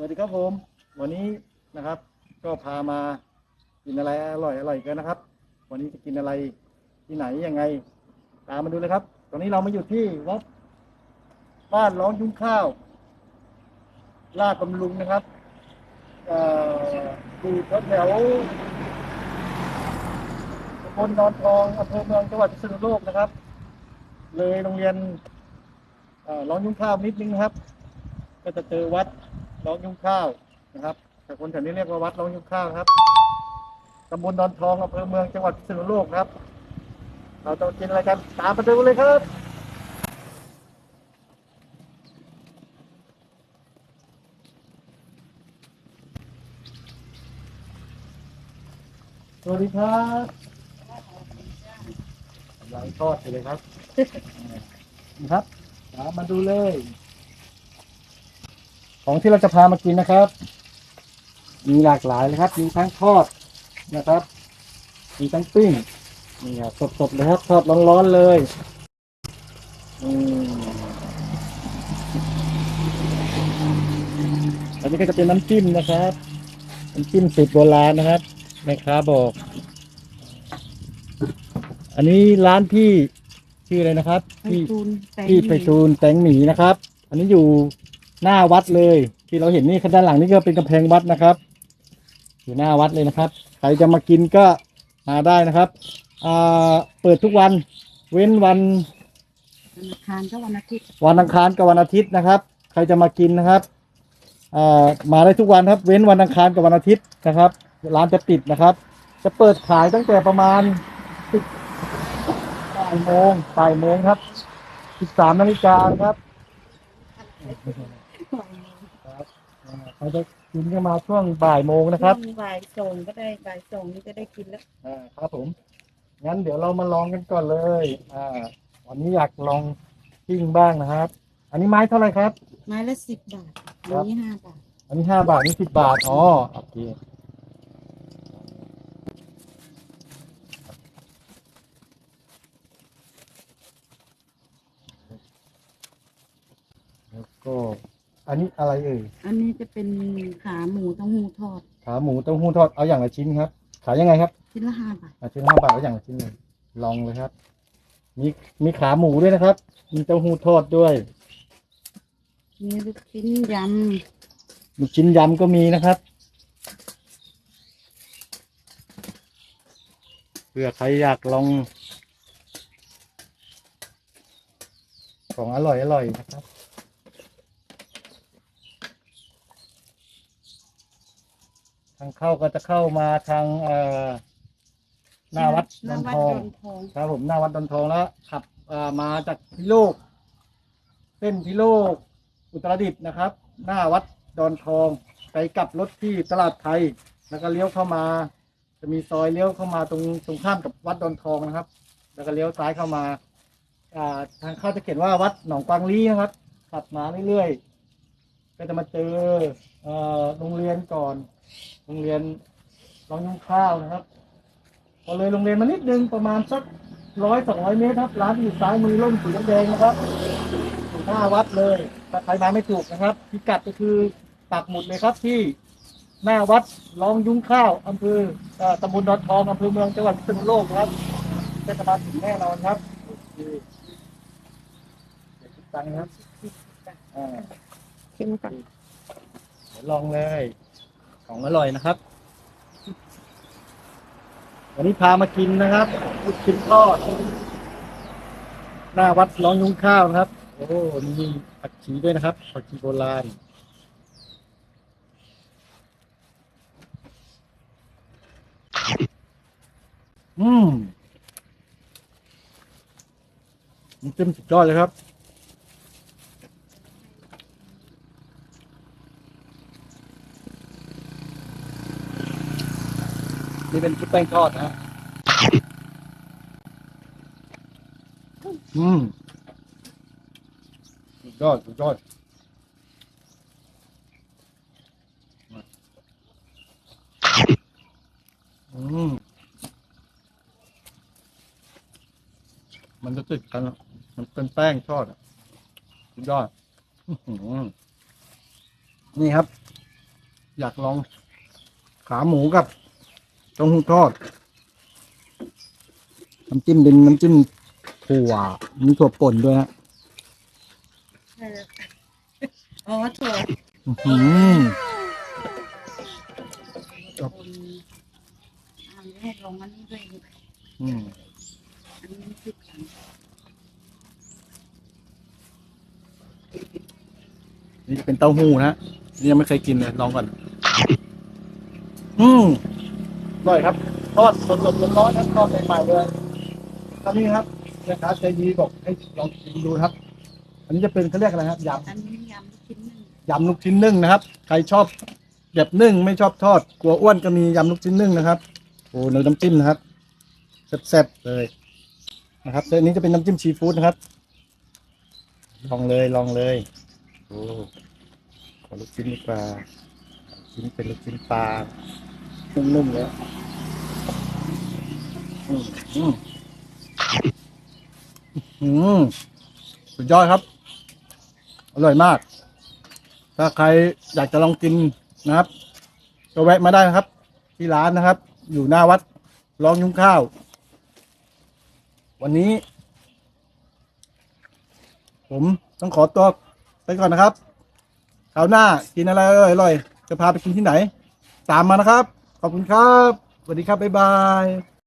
สวัสดีครับผม วันนี้นะครับ ก็พามากินอะไรอร่อยอร่อยกันนะครับ วันนี้จะกินอะไรที่ไหนยังไง ตามมาดูเลยครับ ตอนนี้เรามาอยู่ที่วัดบ้านร้องยุ้งข้าวลาดบำรุงนะครับเอ่ออยู่แถวตำบลนอนทองอำเภอเมืองจังหวัดพิษณุโลกนะครับ เลยโรงเรียนร้องยุ้งข้าวนิดนึงนะครับ ก็จะเจอวัด ร้องยุ้งข้าวนะครับแต่คนแถวนี้เรียกว่าวัดร้องยุ้งข้าวครับตำบลดอนทองอำเภอเมืองจังหวัดพิษณุโลกครับ เราจะกินอะไรกันตามมาดูเลยครับสวัสดีครับกำลังทอดอยู่เลยครับ นะครับตามมาดูเลย ของที่เราจะพามากินนะครับ มีหลากหลายเลยครับ มีทั้งทอดนะครับ มีทั้งปิ้งนี่ครับสดๆเลยครับ ทอดร้อนๆเลยอืมอันนี้ก็จะเป็นน้ำจิ้มนะครับน้ำจิ้มสูตรโบราณนะครับแม่ค้าบอก อันนี้ร้านพี่ชื่ออะไรนะครับไปพี่ตูนแตงที่ไปซูนแตงหมีนะครับ อันนี้อยู่ หน้าวัดเลย ที่เราเห็นนี่ด้านหลังนี่ก็เป็นกำแพงวัดนะครับ อยู่หน้าวัดเลยนะครับ ใครจะมากินก็มาได้นะครับอ่าเปิดทุกวัน เว้นวันธนาคารก็วันอาทิตย์วันอังคารกับวันอาทิตย์นะครับ ใครจะมากินนะครับอ่ามาได้ทุกวันครับ เว้นวันอังคารกับวันอาทิตย์นะครับ ร้านจะปิดนะครับ จะเปิดขายตั้งแต่ประมาณสิบบ่ายโมงบ่ายโมงครับสิบสามนาฬิกาครับครับอ่า เขาจะกินกันมาช่วงบ่ายโมงนะครับช่วงบ่ายส่งก็ได้บ่ายส่งนี่จะได้กินแล้วอ่าครับผมงั้นเดี๋ยวเรามาลองกันก่อนเลยอ่าวันนี้อยากลองปิ้งบ้างนะครับ อันนี้ไม้เท่าไหร่ครับ ไม้ละสิบบาทครัอับนนี้ห้าบาท อันนี้ห้าบาทนี่สิบบาทอ๋อโอเคแล้วก็ อันนี้อะไรเอ่ยอันนี้จะเป็นขาหมูเต้าหู้ทอด ขาหมูเต้าหู้ทอดเอาอย่างละชิ้นครับ ขายยังไงครับชิ้นละห้าบาทอาชิ้นห้าบาทก็อย่างละชิ้นเลยลองเลยครับ มีมีขาหมูด้วยนะครับ มีเต้าหู้ทอดด้วย มีลูกชิ้นยมีชิ้นยำก็มีนะครับ เผื่อใครอยากลอง ของอร่อยอร่อยนะครับางเข้าก็จะเข้ามาทางเอ่อำหน้าวัดหน้าวัดทอดงอนทองครับผมหน้าวัดดอนทองแล้วขับเอ่อมาจากพิโลก เส้นพิโลก อุตรดิตถ์นะครับ หน้าวัดดอนทองไปกลับรถที่ตลาดไทย แล้วก็เลี้ยวเข้ามา จะมีซอยเลี้ยวเข้ามาตรงตรงข้ามกับวัดดอนทองนะครับ แล้วก็เลี้ยวซ้ายเข้ามา อ่าทางเข้าจะเขียนว่าวัดหนองกวางลีนะครับขับมาเรื่อยๆก็จะมาเจอเอ่อโรงเรียนก่อน โรงเรียนร้องยุ่งข้าวนะครับ พอเลยโรงเรียนมานิดนึงประมาณสักร้อยสองร้อยเมตรครับ ร้านอยู่ซ้ายมือร่มสีแดงนะครับอยู่หน้าวัดเลยถ้าใครมาไม่ถูกนะครับ พิกัดก็คือปักหมุดเลยครับที่หน้าวัดรองยุ้งข้าวอำเภอตำบลดอนทองอำเภอเมืองจังหวัดพิษณุโลกครับเทศบาลถึงแน่นอนครับชิดตังค์ครับชิมก่อนลองเลย ของอร่อยนะครับ วันนี้พามากินนะครับลูกชิ้นทอดหน้าวัดร้องยุ้งข้าวนะครับ โอ้มีผักชีด้วยนะครับผักชีโบราณอืมมันเต็มสุดยอดเลยครับ นี่เป็นชุดแป้งทอดนะฮะอืมสุดยอดสุดยอดอืมมันจะติดกันอะมันเป็นแป้งทอดอะสุดยอดอื้อหือนี่ครับ อยากลองขาหมูกับเต้าหู้ทอด น้ำจิ้มเป็นน้ำจิ้มถั่วมีถั่วป่นด้วยฮะเอออ๋อถั่วอื้อหือครับคนอันนี้ให้ลงอันนี้ด้วยดิอืมอันนี้คือกันนี่เป็นเต้าหู้นะฮะนี่ยังไม่เคยกินเลยลองก่อน อืมอ ร่อยครับทอดสดๆร้อนๆนะทอดใหม่ๆเลยตอนนี้ครับแม่ค้าใจดีบอกให้ลองชิมดูนะครับ อันนี้จะเป็นเขาเรียกอะไรครับยอันนี้ยำลูกชิ้นหนึ่งำยำลูกชิ้นนึ่งนะครับ ใครชอบแบบนึ่งไม่ชอบทอดกลัวอ้วนก็มียำลูกชิ้นนึ่งนะครับโอ้เนื้อน้ำจิ้มนะครับแซ่บๆเลยนะครับแต่อันนี้จะเป็นน้ำจิ้มซีฟู้ดนะครับ ลองเลยลองเลยโอ้ขอลูกชิ้นดีกว่าชิ้นเป็นลูกชิ้นปลา นุ่มๆเลยอืมอืมอืมสุดยอดครับ อร่อยมาก ถ้าใครอยากจะลองกินนะครับ ก็แวะมาได้นะครับ ที่ร้านนะครับ อยู่หน้าวัดรองยุ้งข้าว วันนี้ ผมต้องขอตัวไปก่อนนะครับคราวหน้ากินอะไรอร่อยๆจะพาไปกินที่ไหน ตามมานะครับ ขอบคุณครับสวัสดีครับบ๊ายบาย